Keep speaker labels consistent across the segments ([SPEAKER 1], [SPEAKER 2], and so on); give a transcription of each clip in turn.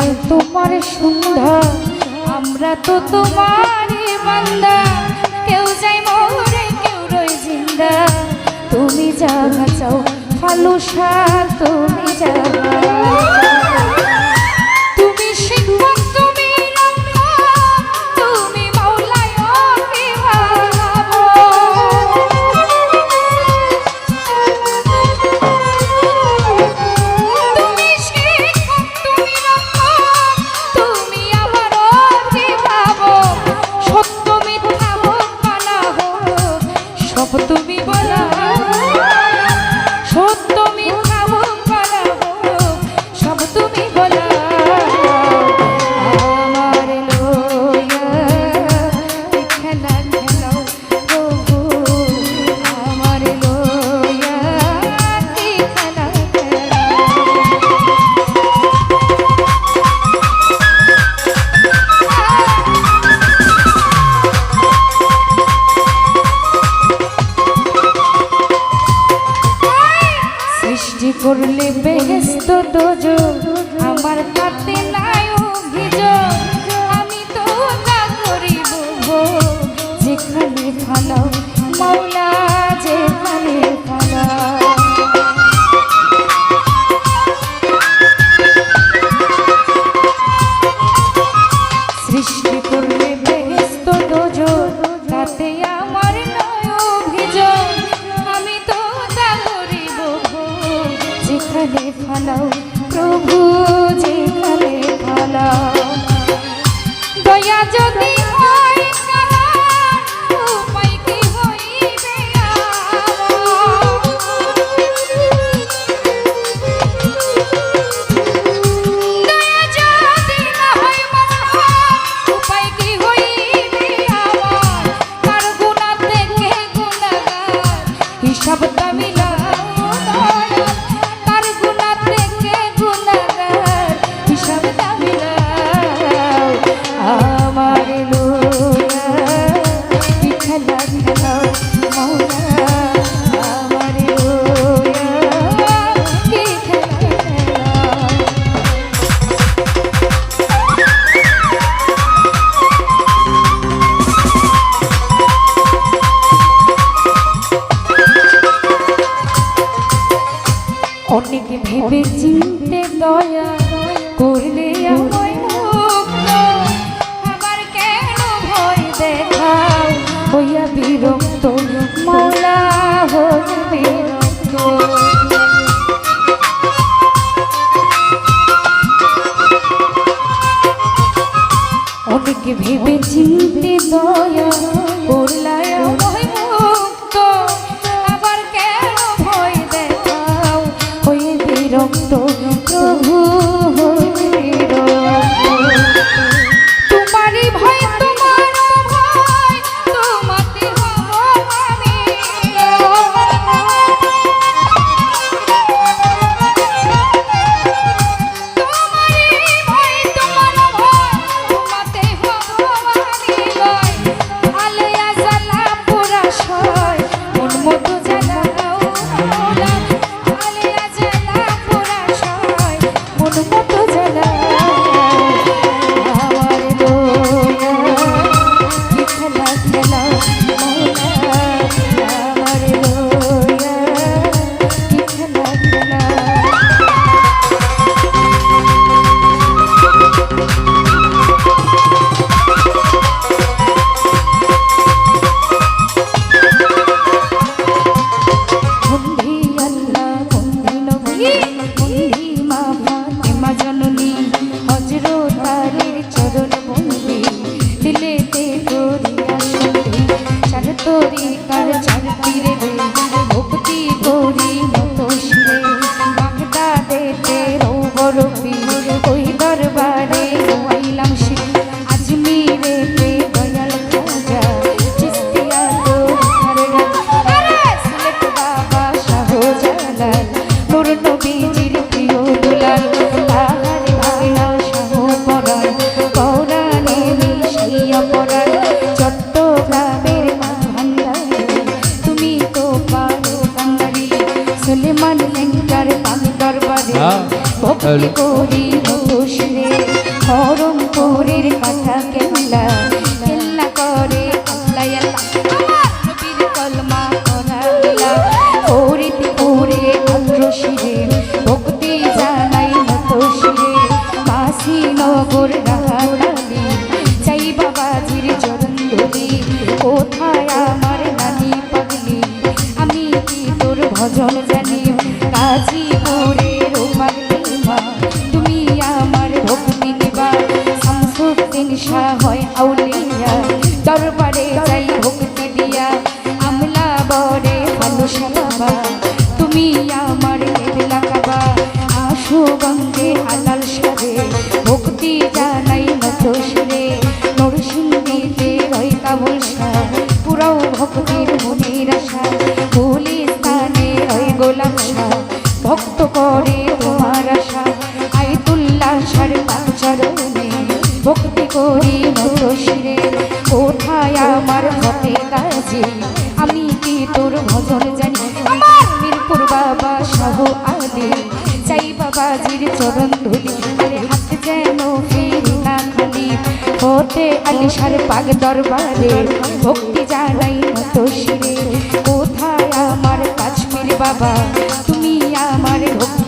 [SPEAKER 1] সকাল তোমার সুন্দর আমরা তো তোমারই বান্দা। কেউ যাই মরে, কেউ রই জিন্দা। তুমি যা চাও ফালু তুমি যা। দুজন যদি অনেক ভেবে চিনতে দয়া করলে আবার কেন ভয় দেখা? হইয়া বিরক্ত, মোলা হইয়া অনেক ভেবে চিনতে দয়া করলায় আমায় তোরি ah the
[SPEAKER 2] body
[SPEAKER 1] ভক্তি করি মতসিরে কোথায় আমার মতে কাজে আমি কি তোর ভজন জানি? মিরপুর বাবা সহ আদে চাই বাবাজির চরণ ধুলি। হাত যেন ফিরি না খালি। হতে আলিশার পাগ দরবারে ভক্তি জানাই মতসিরে কোথায় আমার কাশ্মীর বাবা? তুমি আমার ভক্তি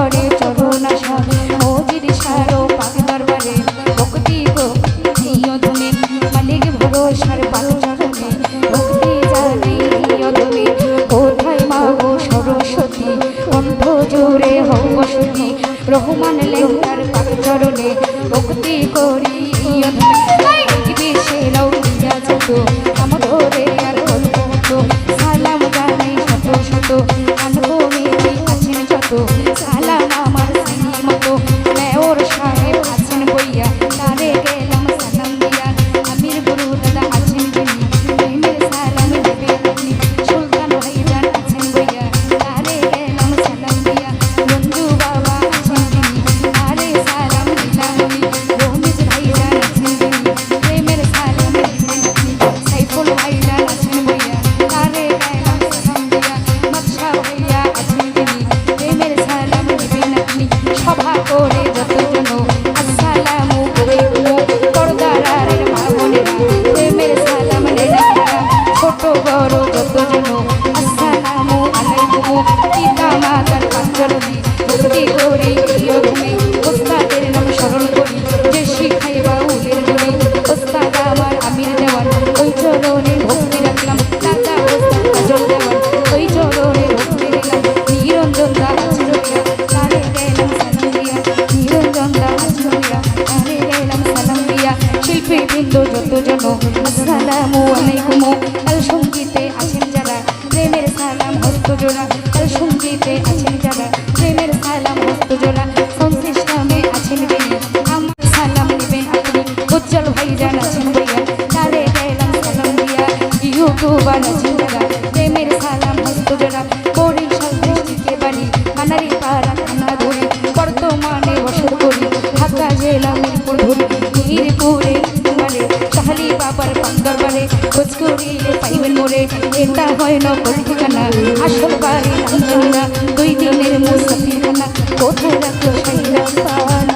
[SPEAKER 1] চরণে আলাইকুম কাল সঙ্গীতে আছেন যারা, প্রেমের সালাম হস্তজোড়া কাল সঙ্গীতে আছেন যারা, প্রেমের সালাম হস্তজোড়া সন্ত্রিশামে আছেন বেনি আমার সালাম নেবেন আপনি। উজ্জ্বল ভাই যান আছেন ভাইয়া তারে গেলাম সালাম দিয়া। ইউটিউবার আছেন যারা, প্রেমের সালাম হস্তজোড়া বরিশাল দৃষ্টিতে বাড়ি কানারি পাড়া কানা ধরে। বর্তমানে বসত করি, ঢাকা জেলা মিরপুর ধরি। মিরপুরে পাইবেন মোরে। এটা হয় নকল ঠিকানা, আসল বাড়ি দুই দিনের মুসাফিখানা কোথায় রাখল সাইরা পাওয়া